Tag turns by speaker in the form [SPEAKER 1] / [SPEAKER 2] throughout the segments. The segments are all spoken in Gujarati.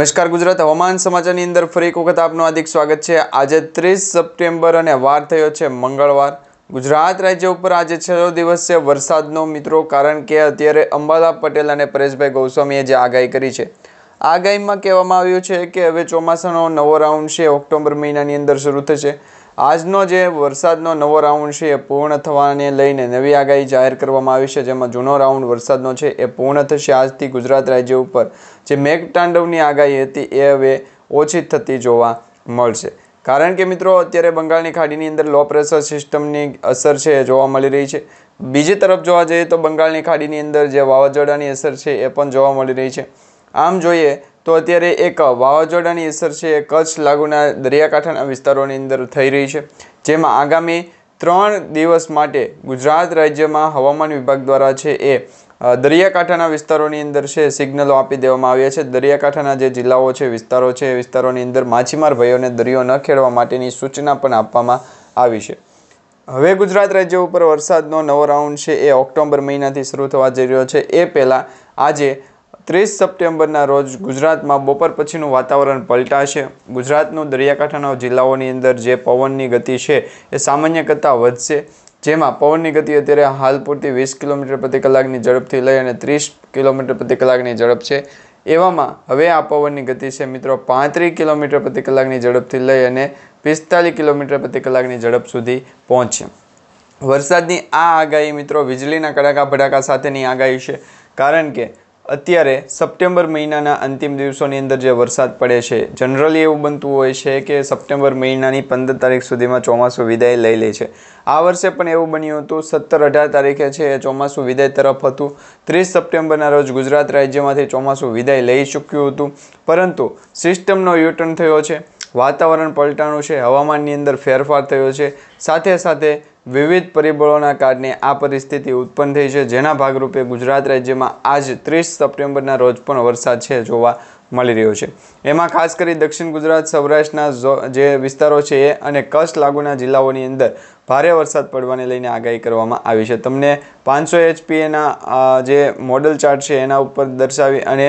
[SPEAKER 1] નમસ્કાર ગુજરાત. હવામાન સમાચારની અંદર ફરી એક વખત આપનું હાર્દિક સ્વાગત છે. આજે ત્રીસ સપ્ટેમ્બર અને વાર થયો છે મંગળવાર. ગુજરાત રાજ્ય ઉપર આજે છેલ્લો દિવસ છે વરસાદનો મિત્રો, કારણ કે અત્યારે અંબાલા પટેલ અને પરેશભાઈ ગૌસ્વામીએ જે આગાહી કરી છે, આગાહીમાં કહેવામાં આવ્યું છે કે હવે ચોમાસાનો નવો રાઉન્ડ છે, ઓક્ટોબર મહિનાની અંદર શરૂ થશે. આજનો જે વરસાદનો નવો રાઉન્ડ છે એ પૂર્ણ થવાને લઈને નવી આગાહી જાહેર કરવામાં આવી છે. જેમાં જૂનો રાઉન્ડ વરસાદનો છે એ પૂર્ણ થશે. આજથી ગુજરાત રાજ્ય ઉપર જે મેઘતાંડવની આગાહી હતી એ હવે ઓછી થતી જોવા મળશે. કારણ કે મિત્રો, અત્યારે બંગાળની ખાડીની અંદર લો પ્રેશર સિસ્ટમની અસર છે એ જોવા મળી રહી છે. બીજી તરફ જોવા જઈએ તો બંગાળની ખાડીની અંદર જે વાવાઝોડાની અસર છે એ પણ જોવા મળી રહી છે. આમ જોઈએ તો અત્યારે એક વાવાઝોડાની અસર છે, કચ્છ લાગુના દરિયાકાંઠાના વિસ્તારોની અંદર થઈ રહી છે, જેમાં આગામી ત્રણ દિવસ માટે ગુજરાત રાજ્યમાં હવામાન વિભાગ દ્વારા છે એ દરિયાકાંઠાના વિસ્તારોની અંદર છે, સિગ્નલો આપી દેવામાં આવ્યા છે. દરિયાકાંઠાના જે જિલ્લાઓ છે, વિસ્તારો છે, એ વિસ્તારોની અંદર માછીમાર ભાઈઓને દરિયો ન ખેડવા માટેની સૂચના પણ આપવામાં આવી છે. હવે ગુજરાત રાજ્ય ઉપર વરસાદનો નવો રાઉન્ડ છે, એ ઓક્ટોબર મહિનાથી શરૂ થવા જઈ રહ્યો છે. એ પહેલાં આજે ત્રીસ સપ્ટેમ્બરના રોજ ગુજરાતમાં બપોર પછીનું વાતાવરણ પલટાશે. ગુજરાતનું દરિયાકાંઠાના જિલ્લાઓની અંદર જે પવનની ગતિ છે એ સામાન્ય કરતાં વધશે. જેમાં પવનની ગતિ અત્યારે હાલ પૂરતી વીસ કિલોમીટર પ્રતિ કલાકની ઝડપથી લઈ અને ત્રીસ કિલોમીટર પ્રતિ કલાકની ઝડપ છે. એવામાં હવે આ પવનની ગતિ છે મિત્રો પાંત્રીસ કિલોમીટર પ્રતિ કલાકની ઝડપથી લઈ અને પિસ્તાલીસ કિલોમીટર પ્રતિ કલાકની ઝડપ સુધી પહોંચશે વરસાદની આ આગાહી મિત્રો વીજળીના કડાકા ભડાકા સાથેની આગાહી છે. કારણ કે અત્યારે સપ્ટેમ્બર મહિનાના અંતિમ દિવસોની અંદર જે વરસાદ પડે છે જનરલી એવું બનતું હોય છે કે સપ્ટેમ્બર મહિનાની પંદર તારીખ સુધીમાં ચોમાસું વિદાય લઈ લે છે. આ વર્ષે પણ એવું બન્યું હતું, સત્તર અઢાર તારીખે છે એ ચોમાસું વિદાય તરફ હતું. ત્રીસ સપ્ટેમ્બરના રોજ ગુજરાત રાજ્યમાંથી ચોમાસું વિદાય લઈ ચૂક્યું હતું. પરંતુ સિસ્ટમનો યુટર્ન થયો છે, વાતાવરણ પલટાણું છે, હવામાનની અંદર ફેરફાર થયો છે. સાથે સાથે વિવિધ પરિબળોના કારણે આ પરિસ્થિતિ ઉત્પન્ન થઈ છે. જેના ભાગરૂપે ગુજરાત રાજ્યમાં આજ ત્રીસ સપ્ટેમ્બરના રોજ પણ વરસાદ છે જોવા મળી રહ્યો છે. એમાં ખાસ કરી દક્ષિણ ગુજરાત, સૌરાષ્ટ્રના જે વિસ્તારો છે એ અને કચ્છ લાગુના જિલ્લાઓની અંદર ભારે વરસાદ પડવાને લઈને આગાહી કરવામાં આવી છે. તમને પાંચસો એચપીએના જે મોડલ ચાર્ટ છે એના ઉપર દર્શાવી અને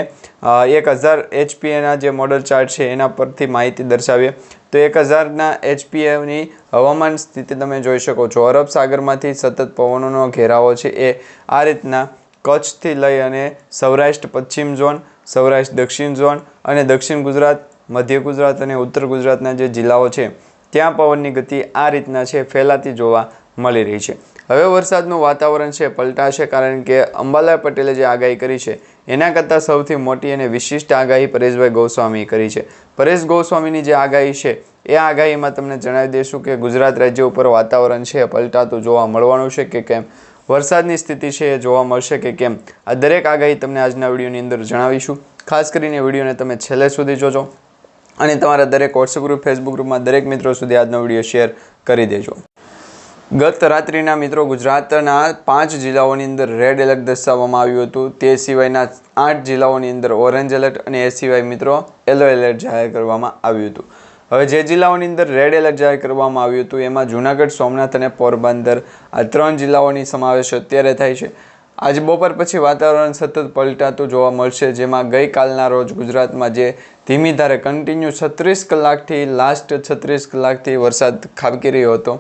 [SPEAKER 1] એક હજાર એચપીએના જે મોડલ ચાર્ટ છે એના પરથી માહિતી દર્શાવીએ. તો એક હજારના એચપીએની હવામાન સ્થિતિ તમે જોઈ શકો છો. અરબ સાગરમાંથી સતત પવનોનો ઘેરાવો છે. એ આ રીતના કચ્છથી લઈ અને સૌરાષ્ટ્ર પશ્ચિમ ઝોન સૌરાષ્ટ્ર, દક્ષિણ ઝોન અને દક્ષિણ ગુજરાત, મધ્ય ગુજરાત અને ઉત્તર ગુજરાતના જે જિલ્લાઓ છે, ત્યાં પવનની ગતિ આ રીતના છે, ફેલાતી જોવા મળી રહી છે. હવે વરસાદનું વાતાવરણ છે, પલટાશે કારણ કે અંબાલાલ પટેલે જે આગાહી કરી છે, એના કરતાં સૌથી મોટી અને વિશિષ્ટ આગાહી પરેશભાઈ ગોસ્વામીએ કરી છે. પરેશ ગોસ્વામીની જે આગાહી છે, એ આગાહીમાં તમને જણાવી દઈશું કે ગુજરાત રાજ્ય ઉપર વાતાવરણ છે, પલટાતું જોવા મળવાનું છે કે કેમ? વરસાદની સ્થિતિ છે એ જોવા મળશે કે કેમ. આ દરેક આગાહી તમને આજના વિડીયોની અંદર જણાવીશું. ખાસ કરીને વિડીયોને તમે છેલ્લે સુધી જોજો અને તમારા દરેક વોટ્સઅપ ગ્રુપ ફેસબુક ગ્રુપમાં દરેક મિત્રો સુધી આજનો વીડિયો શેર કરી દેજો. ગત રાત્રિના મિત્રો ગુજરાતના પાંચ જિલ્લાઓની અંદર રેડ એલર્ટ દર્શાવવામાં આવ્યું હતું. તે સિવાયના આઠ જિલ્લાઓની અંદર ઓરેન્જ એલર્ટ અને એ સિવાય મિત્રો યલો એલર્ટ જાહેર કરવામાં આવ્યું હતું. હવે જે જિલ્લાઓની અંદર રેડ એલર્ટ જાહેર કરવામાં આવ્યું હતું, એમાં જૂનાગઢ, સોમનાથ અને પોરબંદર આ ત્રણ જિલ્લાઓની સમાવેશ અત્યારે થાય છે. આજે બપોર પછી વાતાવરણ સતત પલટાતું જોવા મળશે, જેમાં ગઈકાલના રોજ ગુજરાતમાં જે ધીમી ધારે કન્ટિન્યુ છત્રીસ કલાકથી લાસ્ટ છત્રીસ કલાકથી વરસાદ ખાબકી રહ્યો હતો,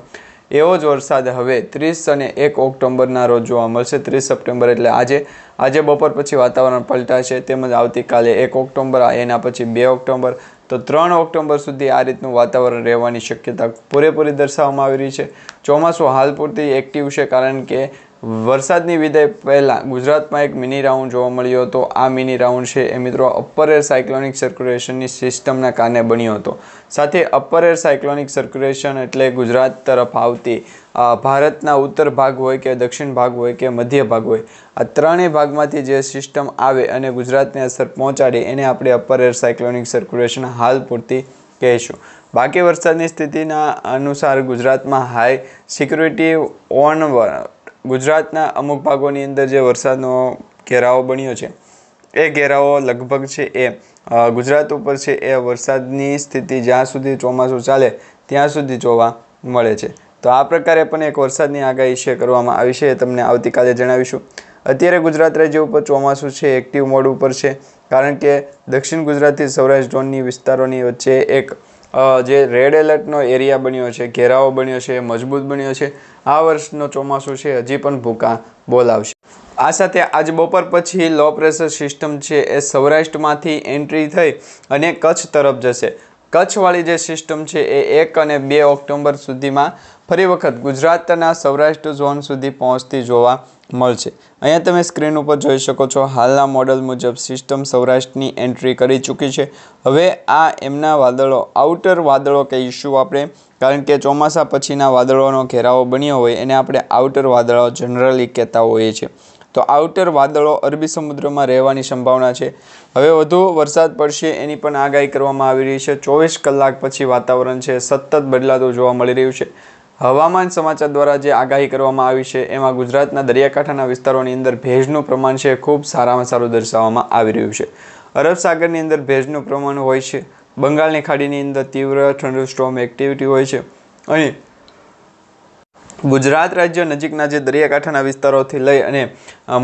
[SPEAKER 1] એવો જ વરસાદ હવે ત્રીસ અને એક ઓક્ટોબરના રોજ જોવા મળશે. ત્રીસ સપ્ટેમ્બર એટલે આજે. આજે બપોર પછી વાતાવરણ પલટાશે, તેમજ આવતીકાલે એક ઓક્ટોબર એના પછી બે ઓક્ટોબર તો ત્રણ ઓક્ટોબર સુધી આ રીતનું વાતાવરણ રહેવાની શક્યતા પૂરેપૂરી દર્શાવવામાં આવી રહી છે. ચોમાસું હાલ પૂરતી એક્ટિવ છે કારણ કે વરસાદની વિદાય પહેલાં ગુજરાતમાં એક મિની રાઉન્ડ જોવા મળ્યો હતો. આ મિની રાઉન્ડ છે એ મિત્રો અપર એર સાયક્લોનિક સર્ક્યુલેશનની સિસ્ટમના કારણે બન્યો હતો. સાથે અપર એર સાયક્લોનિક સર્ક્યુલેશન એટલે ગુજરાત તરફ આવતી ભારતના ઉત્તર ભાગ હોય કે દક્ષિણ ભાગ હોય કે મધ્ય ભાગ હોય, આ ત્રણેય ભાગમાંથી જે સિસ્ટમ આવે અને ગુજરાતને અસર પહોંચાડે એને આપણે અપર એર સાયક્લોનિક સર્ક્યુલેશન હાલ પૂરતી કહીશું. બાકી વરસાદની સ્થિતિના અનુસાર ગુજરાતમાં હાઈ સિક્યુરિટી ઓન ગુજરાતના અમુક ભાગોની અંદર જે વરસાદનો ઘેરાવો બન્યો છે, એ ઘેરાવો લગભગ છે એ ગુજરાત ઉપર છે એ વરસાદની સ્થિતિ જ્યાં સુધી ચોમાસું ચાલે ત્યાં સુધી જોવા મળે છે. તો આ પ્રકારે પણ એક વરસાદની આગાહી છે કરવામાં આવી છે એ તમને આવતીકાલે જણાવીશું. અત્યારે ગુજરાત રાજ્ય ઉપર ચોમાસું છે એક્ટિવ મોડ ઉપર છે, કારણ કે દક્ષિણ ગુજરાતથી સૌરાષ્ટ્ર ઝોનની વિસ્તારોની વચ્ચે એક જે રેડ એલર્ટનો એરિયા બન્યો છે, ઘેરાવો બન્યો છે, મજબૂત બન્યો છે, આ વર્ષનો ચોમાસું છે, હજી પણ ભૂકા બોલાવશે. આ સાથે આજ બપોર પછી લો પ્રેશર સિસ્ટમ છે એ સૌરાષ્ટ્રમાંથી એન્ટ્રી થઈ અને કચ્છ તરફ જશે. કચ્છવાળી જે સિસ્ટમ છે એ એક અને બે ઓક્ટોબર સુધીમાં ફરી વખત ગુજરાતના સૌરાષ્ટ્ર ઝોન સુધી પહોંચતી જોવા મળશે. અહીંયા તમે સ્ક્રીન ઉપર જોઈ શકો છો, હાલના મોડલ મુજબ સિસ્ટમ સૌરાષ્ટ્રની એન્ટ્રી કરી ચૂકી છે. હવે આ એમના વાદળો, આઉટર વાદળો કહીશું આપણે, કારણ કે ચોમાસા પછીના વાદળોનો ઘેરાવો બન્યો હોય એને આપણે આઉટર વાદળો જનરલી કહેતા હોઈએ છીએ. તો આઉટર વાદળો અરબી સમુદ્રમાં રહેવાની સંભાવના છે. હવે વધુ વરસાદ પડશે એની પણ આગાહી કરવામાં આવી રહી છે. ચોવીસ કલાક પછી વાતાવરણ છે. સતત બદલાતું જોવા મળી રહ્યું છે. હવામાન સમાચાર દ્વારા જે આગાહી કરવામાં આવી છે, એમાં ગુજરાતના દરિયાકાંઠાના વિસ્તારોની અંદર ભેજનું પ્રમાણ છે, ખૂબ સારામાં સારું દર્શાવવામાં આવી રહ્યું છે. અરબ સાગરની અંદર ભેજનું પ્રમાણ હોય છે, બંગાળની ખાડીની અંદર તીવ્ર થંડરસ્ટોર્મ એક્ટિવિટી હોય છે. અને ગુજરાત રાજ્ય નજીકના જે દરિયાકાંઠાના વિસ્તારોથી લઈ અને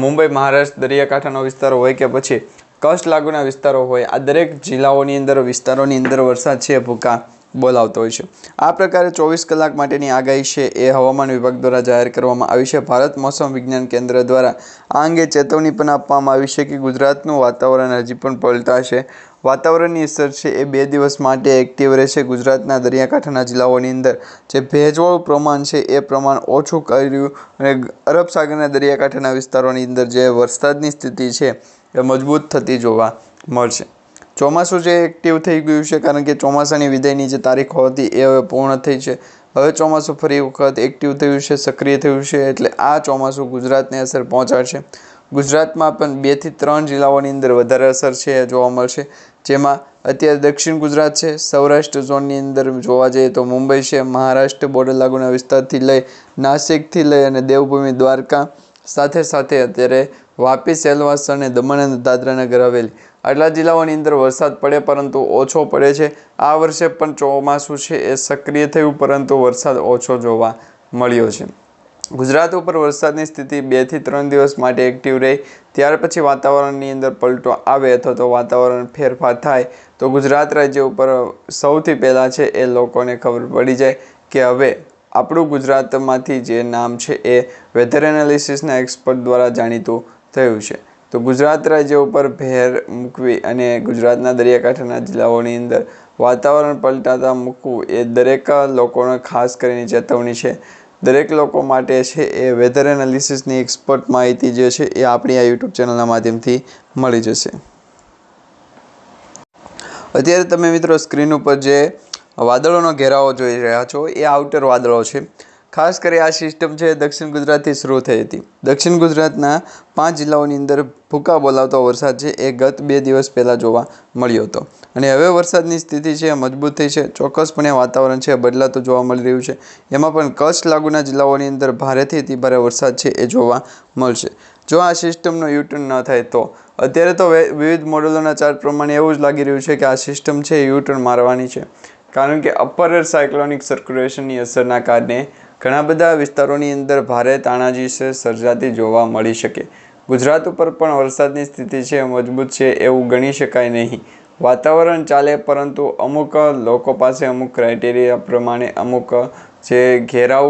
[SPEAKER 1] મુંબઈ, મહારાષ્ટ્ર દરિયાકાંઠાનો વિસ્તારો હોય કે પછી કચ્છ લાગુના વિસ્તારો હોય, આ દરેક જિલ્લાઓની અંદર વિસ્તારોની અંદર વરસાદ છે ભૂકા. બોલાવતો હોય છે. આ પ્રકારે ચોવીસ કલાક માટેની આગાહી છે. એ હવામાન વિભાગ દ્વારા જાહેર કરવામાં આવી છે. ભારત મોસમ વિજ્ઞાન કેન્દ્ર દ્વારા આ અંગે ચેતવણી પણ આપવામાં આવી છે કે ગુજરાતનું વાતાવરણ હજી પણ પલટાશે વાતાવરણની અસર છે એ બે દિવસ માટે એક્ટિવ રહેશે. ગુજરાતના દરિયાકાંઠાના જિલ્લાઓની અંદર જે ભેજવાળું પ્રમાણ છે એ પ્રમાણ ઓછું કર્યું અને અરબ સાગરના દરિયાકાંઠાના વિસ્તારોની અંદર જે વરસાદની સ્થિતિ છે એ મજબૂત થતી જોવા મળશે. ચોમાસું જે એક્ટિવ થઈ ગયું છે, કારણ કે ચોમાસાની વિદાયની જે તારીખો હતી એ હવે પૂર્ણ થઈ છે. હવે ચોમાસું ફરી વખત એક્ટિવ થયું છે, સક્રિય થયું છે, એટલે આ ચોમાસું ગુજરાતને અસર પહોંચાડશે. ગુજરાતમાં પણ બેથી ત્રણ જિલ્લાઓની અંદર વધારે અસર છે જોવા મળશે. જેમાં અત્યારે દક્ષિણ ગુજરાત છે, સૌરાષ્ટ્ર ઝોનની અંદર જોવા જઈએ તો મુંબઈ છે, મહારાષ્ટ્ર બોર્ડર લાગુના વિસ્તારથી લઈ નાસિકથી લઈ અને દેવભૂમિ દ્વારકા સાથે સાથે અત્યારે વાપી સેલવાસ અને દમણ અને દાદરાનગર હવેલી. આટલા જિલ્લાઓની અંદર વરસાદ પડે પરંતુ ઓછો પડે છે. આ વર્ષે પણ ચોમાસું છે એ સક્રિય થયું, પરંતુ વરસાદ ઓછો જોવા મળ્યો છે. ગુજરાત ઉપર વરસાદની સ્થિતિ બેથી ત્રણ દિવસ માટે એક્ટિવ રહી. ત્યાર પછી વાતાવરણની અંદર પલટો આવે અથવા તો વાતાવરણ ફેરફાર થાય, તો ગુજરાત રાજ્ય ઉપર સૌથી પહેલાં છે એ લોકોને ખબર પડી જાય કે હવે આપણું ગુજરાતમાંથી જે નામ છે એ વેધર એનાલિસિસના એક્સપર્ટ દ્વારા જાણીતું થયું છે. તો ગુજરાત રાજ્ય ઉપર ભેર મૂકવી અને ગુજરાતના દરિયાકાંઠાના જિલ્લાઓની અંદર વાતાવરણ પલટાતા મૂકવું એ દરેક લોકોને ખાસ કરીને ચેતવણી છે. દરેક લોકો માટે છે એ વેધર એનાલિસિસની એક્સપર્ટ માહિતી જે છે એ આપણી આ યુટ્યુબ ચેનલના માધ્યમથી મળી જશે. અત્યારે તમે મિત્રો સ્ક્રીન ઉપર જે વાદળોનો ઘેરાવો જોઈ રહ્યા છો એ આઉટર વાદળો છે. ખાસ કરી આ સિસ્ટમ છે, દક્ષિણ ગુજરાતથી શરૂ થઈ હતી. દક્ષિણ ગુજરાતના પાંચ જિલ્લાઓની અંદર ભૂકા બોલાવતો વરસાદ છે, એ ગત બે દિવસ પહેલાં જોવા મળ્યો હતો. અને હવે વરસાદની સ્થિતિ છે મજબૂત થઈ છે. ચોક્કસપણે વાતાવરણ છે બદલાતું જોવા મળી રહ્યું છે. એમાં પણ કચ્છ લાગુના જિલ્લાઓની અંદર ભારેથી અતિ ભારે વરસાદ છે, એ જોવા મળશે. જો આ સિસ્ટમનો યુટર્ન ન થાય તો? અત્યારે તો વિવિધ મોડેલોના ચાર્ટ પ્રમાણે એવું જ લાગી રહ્યું છે કે આ સિસ્ટમ છે યુટર્ન મારવાની છે. કારણ કે અપર સાયક્લોનિક સર્ક્યુલેશનની અસરના કારણે ઘણા બધા વિસ્તારોની અંદર ભારે તાણાજી છે, સર્જાતી જોવા મળી શકે. ગુજરાત ઉપર પણ વરસાદની સ્થિતિ છે, મજબૂત છે એવું ગણી શકાય નહીં. વાતાવરણ ચાલે, પરંતુ અમુક લોકો પાસે અમુક ક્રાઇટેરિયા પ્રમાણે અમુક જે ઘેરાવ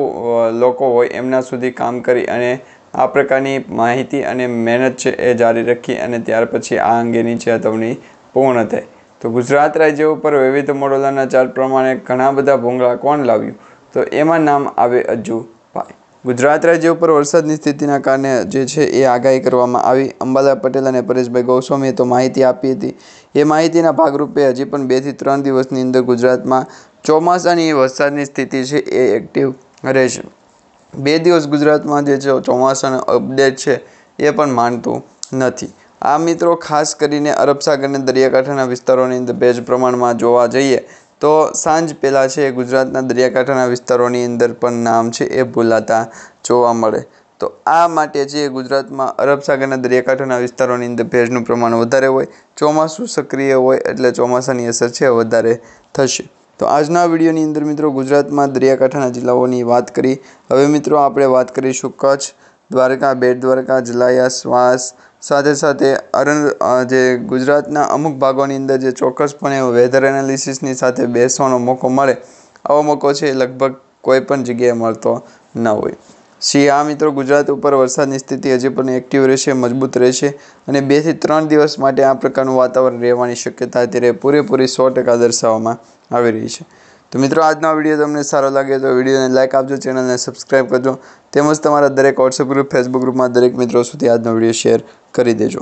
[SPEAKER 1] લોકો હોય એમના સુધી કામ કરી અને આ પ્રકારની માહિતી અને મહેનત છે એ જારી રાખી અને ત્યાર પછી આ અંગેની ચેતવણી પૂર્ણ થાય. તો ગુજરાત રાજ્ય ઉપર વિવિધ મોડેલોના ચાર્ટ પ્રમાણે ઘણા બધા ભૂંગળા કોણ લાવ્યું? તો એમાં નામ આવે અજ્જુભાઈ ગુજરાત રાજ્ય ઉપર વરસાદની સ્થિતિના કારણે જે છે એ આગાહી કરવામાં આવી. અંબાલા પટેલ અને પરેશભાઈ ગોસ્વામીએ તો માહિતી આપી હતી. એ માહિતીના ભાગરૂપે હજી પણ બેથી ત્રણ દિવસની અંદર ગુજરાતમાં ચોમાસાની વરસાદની સ્થિતિ છે એ એક્ટિવ રહેશે. બે દિવસ ગુજરાતમાં જે છે ચોમાસાનો અપડેટ છે એ પણ માનતું નથી. આ મિત્રો ખાસ કરીને અરબ સાગરના દરિયાકાંઠાના વિસ્તારોની અંદર ભેજ પ્રમાણમાં જોવા જઈએ તો સાંજ પહેલાં છે ગુજરાતના દરિયાકાંઠાના વિસ્તારોની અંદર પણ નામ છે એ ભૂલાતા જોવા મળે. તો આ માટે જે ગુજરાતમાં અરબ સાગરના દરિયાકાંઠાના વિસ્તારોની અંદર ભેજનું પ્રમાણ વધારે હોય, ચોમાસું સક્રિય હોય એટલે ચોમાસાની અસર છે વધારે થશે. તો આજના વિડીયોની અંદર મિત્રો ગુજરાતમાં દરિયાકાંઠાના જિલ્લાઓની વાત કરી. હવે મિત્રો આપણે વાત કરીશું કચ્છ, દ્વારકા, બેટ દ્વારકા, જલાયા, શ્વાસ સાથે સાથે જે ગુજરાતના અમુક ભાગોની અંદર જે ચોક્કસપણે વેધર એનાલિસિસની સાથે બેસવાનો મોકો મળે, આવો મોકો છે એ લગભગ કોઈ પણ જગ્યાએ મળતો ન હોય. સી આ મિત્રો ગુજરાત ઉપર વરસાદની સ્થિતિ હજી પણ એક્ટિવ રહેશે, મજબૂત રહેશે અને બેથી ત્રણ દિવસ માટે આ પ્રકારનું વાતાવરણ રહેવાની શક્યતા અત્યારે પૂરેપૂરી સો ટકા દર્શાવવામાં આવી રહી છે. તો મિત્રો, આજનો વીડિયો તમને સારો લાગે તો વિડીયોને લાઇક આપજો ચેનલને સબસ્ક્રાઈબ કરજો. તેમજ તમારા દરેક વોટ્સએપ ગ્રુપ ફેસબુક ગ્રુપમાં દરેક મિત્રો સુધી આજનો વીડિયો શેર કરી દેજો.